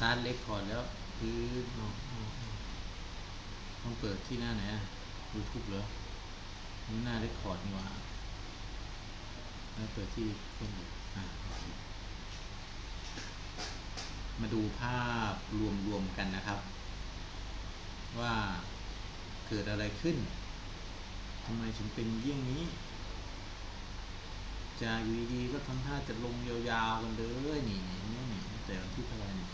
ตาร์ทเล็กคอแล้วคือต้องเปิดที่หน้าไหนยูทูบเหรอนี่หน้าเล็กคอร์ดนี่ว่าแล้วเปิดที่เครื่องอยู่อ่ามาดูภาพรวมๆกันนะครับ ว่าเกิดอะไรขึ้นทำไมถึงเป็นเยี่ยงนี้จะอยู่ดีๆก็ทำท่าจะลงยาวๆกันเลยนี่นี่นี่นี่แต่วันที่เท่าไหร่นี่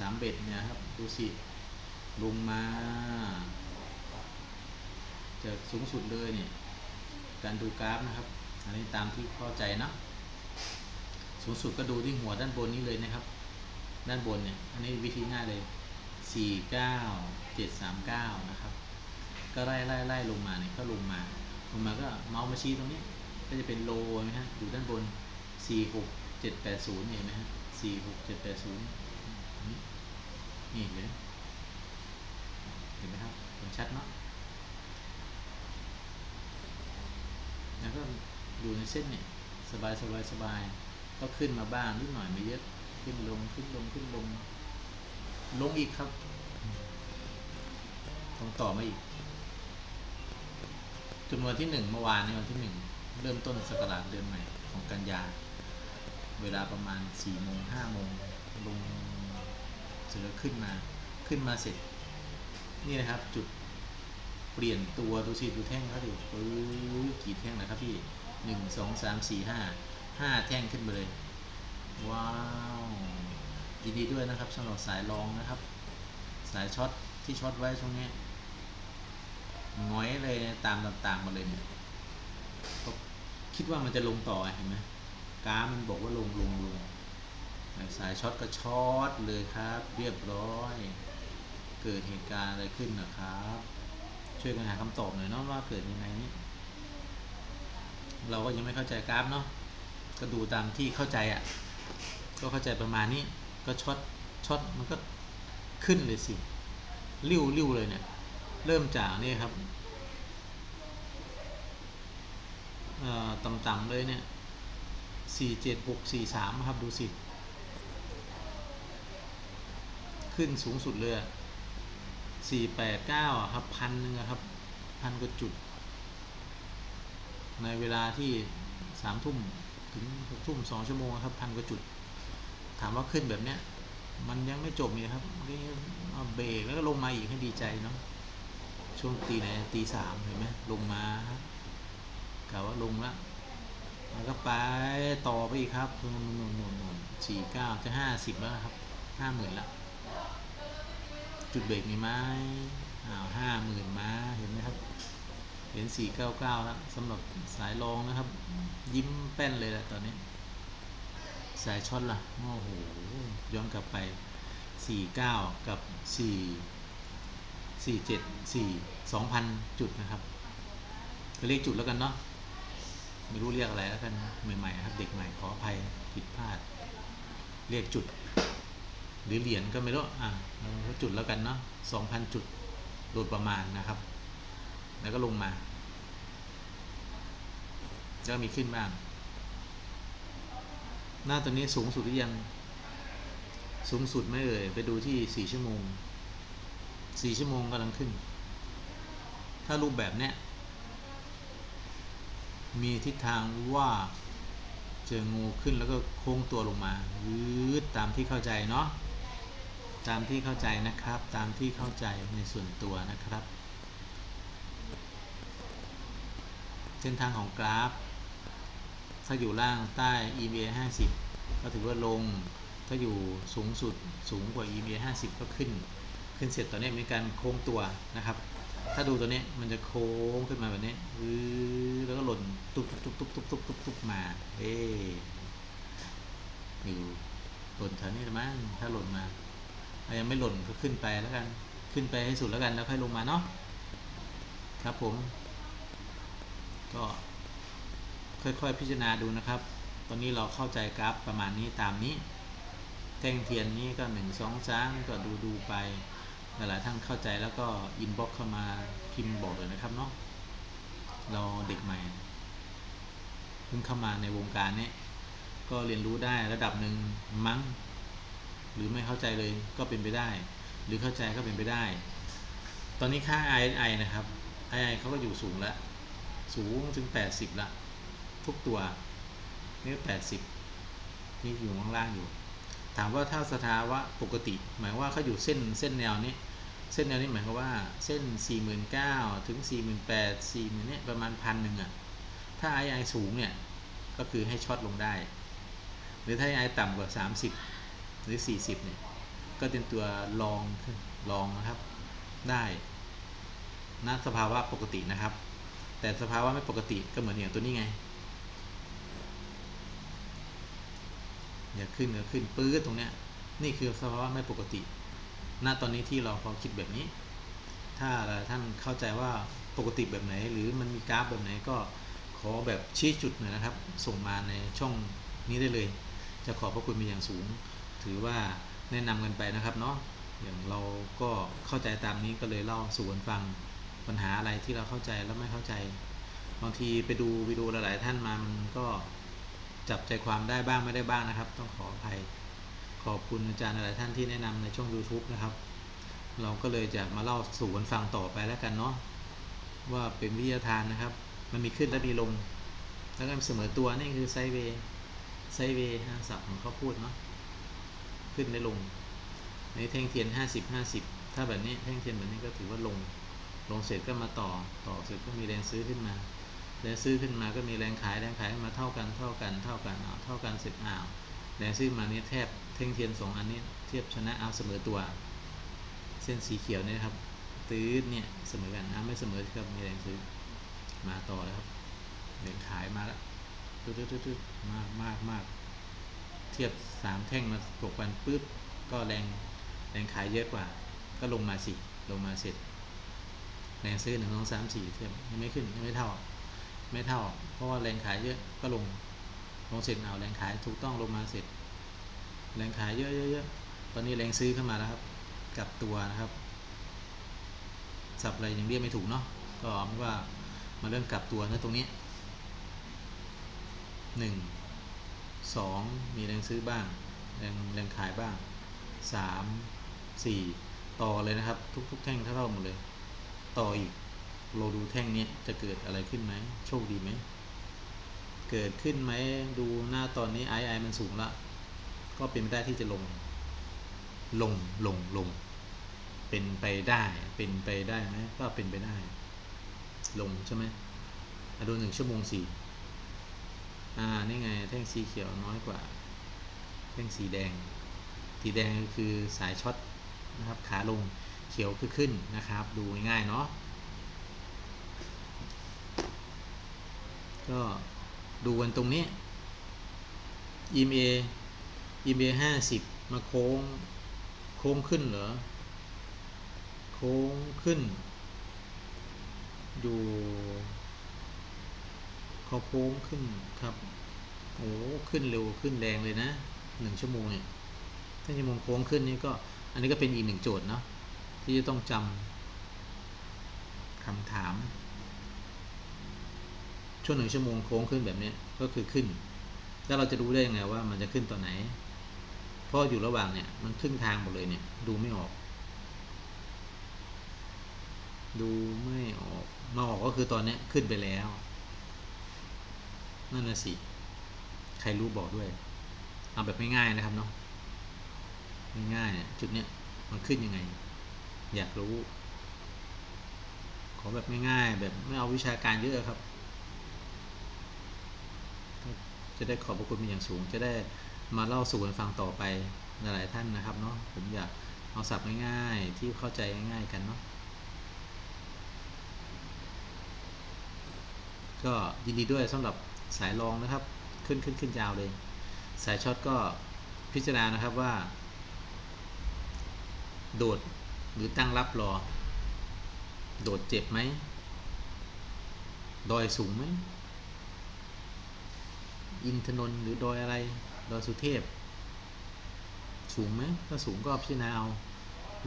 สามเบ็ดเนี่ยครับ ดูสิ ลงมา จากสูงสุดเลยเนี่ย การดูกราฟนะครับ อันนี้ตามที่เข้าใจนะ สูงสุดก็ดูที่หัวด้านบนนี้เลยนะครับ ด้านบนเนี่ย อันนี้วิธีง่ายเลยสี่เก้าเจ็ดสามเก้านะครับ ก็ไล่ไล่ไล่ลงมาเนี่ยก็ลงมา ลงมาก็เมาส์มาชี้ตรงนี้ ก็จะเป็นโลไหมฮะอยู่ด้านบนสี่หกเจ็ดแปดศูนย์เห็นไหมฮะสี่หกเจ็ดแปดศูนย์ นี่เห็นไหมเห็นไหมครับเห็นชัดเนาะแล้วก็ดูในเส้นเนี่ยสบายสบายสบายก็ขึ้นมาบ้างนิดหน่อยไม่เยอะขึ้นลงขึ้นลงขึ้นลง ลงอีกครับต้องต่อมาอีกจนวันที่หนึ่งเมื่อวานในวันที่หนึ่งเริ่มต้นสกราชเดือนใหม่ของกันยา เวลาประมาณสี่โมงห้าโมงลง เสือขึ้นมาขึ้นมาเสร็จ นี่นะครับ จุดเปลี่ยนตัวดูสิดูแท่งเขาดิปื้อกี่แท่งนะครับพี่หนึ่งสองสามสี่ห้าห้าแท่งขึ้นไปเลย ว้าวยินดีด้วยนะครับสำหรับสายรองนะครับ สายช็อตที่ช็อตไว้ช่วงนี้น้อยเลยตามต่างๆมาเลยเนี่ยคิดว่ามันจะลงต่อเห็นไหมกราฟมันบอกว่าลงลงลง สายช็อตก็ช็อตเลยครับ เรียบร้อย เกิดเหตุการณ์อะไรขึ้นนะครับ ช่วยกันหาคำตอบหน่อยเนาะว่าเกิดยังไงนี่เราก็ยังไม่เข้าใจกราฟเนาะก็ดูตามที่เข้าใจอะ่ะ ก็เข้าใจประมาณนี้ ก็ช็อตช็อตมันก็ขึ้นเลยสิริ้วริ้วเลยเนี่ย เริ่มจากนี่ครับต่ำๆเลยเนี่ยสี่เจ็ดหกสี่สามครับ ดูสิ ขึ้นสูงสุดเลยสี่แปดเก้าครับพันนึงครับพันกว่าจุด ในเวลาที่สามทุ่มถึงหกทุ่มสองชั่วโมงครับพันกว่าจุด ถามว่าขึ้นแบบเนี้ย มันยังไม่จบเลยครับนี่เอาเบรกแล้วก็ลงมาอีกให้ดีใจเนาะช่วงตีไหนตีสามเห็นไหมลงมาครับกล่าวว่าลงแล้วแล้วก็ไปต่อไปอีกครับนู่นนู่นนู่นนู่นสี่เก้าจะห้าสิบแล้วครับห้าหมื่นละ จุดเบรกมีไหมอ้าวห้าหมื่นมาเห็นไหมครับเห็นสี่เก้าเก้าแล้วสำหรับสายรองนะครับ ยิ้มแป้นเลยแหละตอนนี้ สายช็อตล่ะโอ้โหย้อนกลับไปสี่เก้ากับสี่สี่เจ็ดสี่สองพันจุดนะครับก็เรียกจุดแล้วกันเนาะไม่รู้เรียกอะไรแล้วกันใหม่ๆครับ เด็กใหม่ขออภัยผิดพลาด เรียกจุด หรือเหรียญก็ไม่รู้อะเราจุดแล้วกันเนาะสองพันจุดโดยประมาณนะครับ แล้วก็ลงมาก็มีขึ้นบ้าง หน้าตัวนี้สูงสุดหรือยัง สูงสุดไม่เอ่ยไปดูที่สี่ชั่วโมงสี่ชั่วโมงกำลังขึ้น ถ้ารูปแบบเนี้ยมีทิศทางว่าเจองูขึ้นแล้วก็โค้งตัวลงมายืดตามที่เข้าใจเนาะ ตามที่เข้าใจนะครับ ตามที่เข้าใจในส่วนตัวนะครับ เส้นทางของกราฟ ถ้าอยู่ล่างใต้ EMA 50 ก็ถือว่าลง ถ้าอยู่สูงสุดสูงกว่า EMA 50 ก็ขึ้น ขึ้นเสร็จตอนนี้มีการโค้งตัวนะครับ ถ้าดูตัวนี้มันจะโค้งขึ้นมาแบบนี้แล้วก็หล่นตุ๊บตุ๊บตุ๊บตุ๊บตุ๊บตุ๊บตุ๊บมา เอ๊อยู่หล่นแถวนี้มั้งถ้าหล่นมา ยังไม่หล่นก็ขึ้นไปแล้วกัน ขึ้นไปให้สุดแล้วกันแล้วค่อยลงมาเนาะครับผม ก็ค่อยๆพิจารณาดูนะครับ ตอนนี้เราเข้าใจกราฟประมาณนี้ตามนี้ แท่งเทียนนี้ก็หนึ่งสองสามก็ดูดูไปหลายๆท่านเข้าใจแล้วก็อินบ็อกเข้ามาพิมพ์บอกเลยนะครับเนาะเราเด็กใหม่เพิ่งเข้ามาในวงการนี้ก็เรียนรู้ได้ระดับหนึ่งมั้ง หรือไม่เข้าใจเลยก็เป็นไปได้ หรือเข้าใจก็เป็นไปได้ ตอนนี้ค่า RSI นะครับ RSI เขาก็อยู่สูงแล้ว สูงถึง 80ละทุกตัวนี่80 นี่อยู่ข้างล่างอยู่ ถามว่าถ้าสภาวะปกติ หมายว่าเขาอยู่เส้นเส้นแนวนี้ เส้นแนวนี้หมายความว่าเส้น 49,000ถึง 48,000 40,000เนี่ยประมาณพันหนึ่งอะถ้า RSI สูงเนี่ยก็คือให้ช็อตลงได้ หรือถ้า RSI ต่ำกว่า 30 หรือ 40เนี่ยก็เป็นตัวลองลองนะครับได้ณสภาวะปกตินะครับ แต่สภาวะไม่ปกติก็เหมือนอย่างตัวนี้ไงอย่าขึ้นก็ขึ้นปื้ดตรงเนี้ยนี่คือสภาวะไม่ปกติ ณตอนนี้ที่เราพอคิดแบบนี้ ถ้าท่านเข้าใจว่าปกติแบบไหน หรือมันมีกราฟแบบไหนก็ขอแบบชี้จุดหน่อยนะครับ ส่งมาในช่องนี้ได้เลย จะขอบพระคุณเป็นอย่างสูง ถือว่าแนะนำกันไปนะครับเนาะอย่างเราก็เข้าใจตามนี้ก็เลยเล่าสู่กันฟังปัญหาอะไรที่เราเข้าใจแล้วไม่เข้าใจ บางทีไปดูวิดีโอหลาย ๆ ท่านมามันก็จับใจความได้บ้างไม่ได้บ้างนะครับ ต้องขออภัยขอบคุณอาจารย์หลายท่านที่แนะนำในช่อง YouTube นะครับ เราก็เลยจะมาเล่าสู่กันฟังต่อไปแล้วกันเนาะว่าเป็นวิทยาทานนะครับ มันมีขึ้นและมีลง แล้วก็เสมอตัวนี่คือไซเวย์ไซเวย์ศัพท์ของเขาพูดเนาะ ขึ้นและลง ในแท่งเทียน 50 50 ถ้าแบบนี้แท่งเทียนแบบนี้ก็ถือว่าลง ลงเสร็จก็มาต่อ ต่อเสร็จก็มีแรงซื้อขึ้นมา แรงซื้อขึ้นมาก็มีแรงขาย แรงขายมาเท่ากัน เท่ากัน เท่ากันเอาเท่ากันเสร็จอ้าว แรงซื้อมานี้แทบแท่งเทียนสองอันนี้เทียบชนะเอาเสมอตัว เส้นสีเขียวเนี่ยครับ ตื้อเนี่ยเสมอกันนะไม่เสมอครับมีแรงซื้อ มาต่อแล้วครับ แรงขายมาแล้วตื้อตื้อตื้อมากมากมาก เทียบสามแท่งมาตกกันปุ๊บก็แรงแรงขายเยอะกว่า ก็ลงมาสิลงมาเสร็จ แรงซื้อหนึ่งสองสามสี่เทียบยังไม่ขึ้นยังไม่เท่า ไม่เท่า เพราะว่าแรงขายเยอะก็ลงลงเสร็จเอาแรงขายถูกต้องลงมาเสร็จ แรงขายเยอะๆตอนนี้แรงซื้อขึ้นมาแล้วครับกลับตัวนะครับสับอะไรยังเรียกไม่ถูกเนาะก็เอาว่ามาเริ่มกลับตัวนะตรงนี้หนึ่ง สองมีแรงซื้อบ้าง แรงแรงขายบ้างสามสี่ต่อเลยนะครับ ทุกๆ แท่งเท่าๆหมดเลย ต่ออีกเราดูแท่งนี้จะเกิดอะไรขึ้นไหมโชคดีไหม เกิดขึ้นไหมดูหน้าตอนนี้ไอไอมันสูงละ ก็เป็นไปได้ที่จะลง ลงลงลง เป็นไปได้เป็นไปได้ไหมก็เป็นไปได้ ลงใช่ไหมอะดูหนึ่งชั่วโมงสี่ อ่า นี่ไง แท่งสีเขียวน้อยกว่า แท่งสีแดง สีแดงคือสายช็อตนะครับ ขาลง เขียวคือขึ้นนะครับ ดูง่ายๆเนาะ ก็ดูกันตรงนี้ EMA EMA ห้าสิบมาโค้ง โค้งขึ้นเหรอ โค้งขึ้น อยู่ เขาโค้งขึ้นครับโอ้ขึ้นเร็วขึ้นแรงเลยนะหนึ่งชั่วโมงเนี่ยถ้าชั่วโมงโค้งขึ้นนี่ก็อันนี้ก็เป็นอีกหนึ่งโจทย์เนาะที่จะต้องจำคำถาม ช่วงหนึ่งชั่วโมงโค้งขึ้นแบบนี้ก็คือขึ้น แล้วเราจะรู้ได้ยังไงว่ามันจะขึ้นตอนไหน เพราะอยู่ระหว่างเนี่ยมันครึ่งทางหมดเลยเนี่ยดูไม่ออก ดูไม่ออกมาออกก็คือตอนนี้ขึ้นไปแล้ว นั่นน่ะสิ ใครรู้บอกด้วย เอาแบบง่ายๆนะครับเนาะง่ายๆเนี่ยจุดเนี้ยมันขึ้นยังไง อยากรู้ ขอแบบง่ายๆแบบไม่เอาวิชาการเยอะครับ จะได้ขอบพระคุณเป็นอย่างสูง จะได้มาเล่าสู่กันฟังต่อไปหลายๆท่านนะครับเนาะผมอยากเอาศัพท์ง่ายๆที่เข้าใจง่ายๆกันเนาะก็ยินดีด้วยสำหรับ สายรองนะครับ ขึ้นขึ้นขึ้นยาวเลย สายช็อตก็พิจารณานะครับว่า โดดหรือตั้งรับรอ โดดเจ็บไหมดอยสูงไหมอินทนนท์หรือดอยอะไร ดอยสุเทพ สูงไหมถ้าสูงก็พิจารณาเอา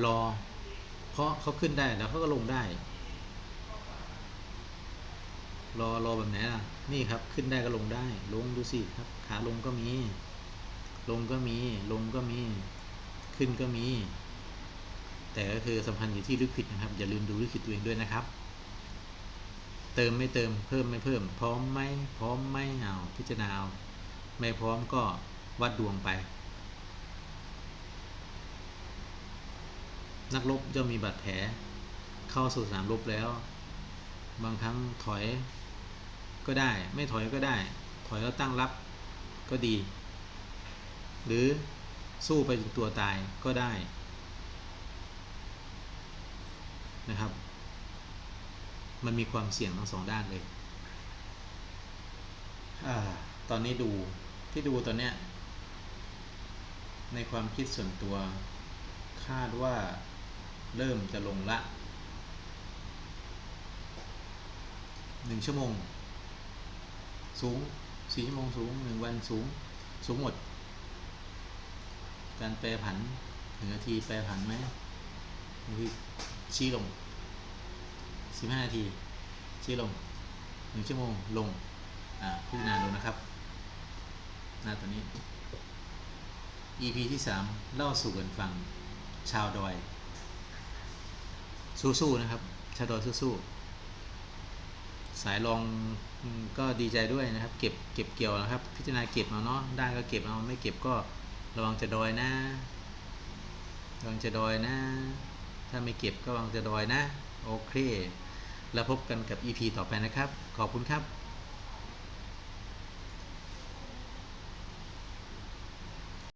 รอ เพราะเขาขึ้นได้แล้วเขาก็ลงได้ รอรอแบบไหนล่ะ นี่ครับ ขึ้นได้ก็ลงได้ ลงดูสิครับ ขาลงก็มี ลงก็มี ลงก็มี ขึ้นก็มี แต่ก็คือสำคัญอยู่ที่ลิควิดนะครับ อย่าลืมดูลิควิดตัวเองด้วยนะครับ เติมไม่เติม เพิ่มไม่เพิ่ม พร้อมไหมพร้อมไม่เอาพิจารณาเอาไม่พร้อมก็วัดดวงไป นักรบย่อมมีบาดแผล เข้าสู่สนามรบแล้ว บางครั้งถอย ก็ได้ ไม่ถอยก็ได้ ถอยแล้วตั้งรับก็ดี หรือสู้ไปจนตัวตายก็ได้นะครับ มันมีความเสี่ยงทั้งสองด้านเลยอตอนนี้ดูที่ดูตอนเนี้ย ในความคิดส่วนตัวคาดว่าเริ่มจะลงละหนึ่งชั่วโมง สูงสี่ชั่วโมงสูงหนึ่งวันสูง สูงหมด การแปรผันหนึ่งนาทีแปรผันไหมหนึ่งนาทีชี้ลงสิบห้านาที ชี้ลงหนึ่งชั่วโมงลง อ่าพิจารณาดูนะครับ หน้าตัวนี้ EP ที่สามเล่าสู่กันฟัง ชาวดอย สู้ๆนะครับ ชาวดอยสู้ๆ สายรองก็ดีใจด้วยนะครับ เก็บเก็บเกี่ยวนะครับ พิจารณาเก็บเอาเนาะได้ก็เก็บเอาไม่เก็บก็ระวังจะดอยนะระวังจะดอยนะ ถ้าไม่เก็บก็ระวังจะดอยนะ โอเค แล้วพบกันกับ EP ต่อไปนะครับ ขอบคุณครับ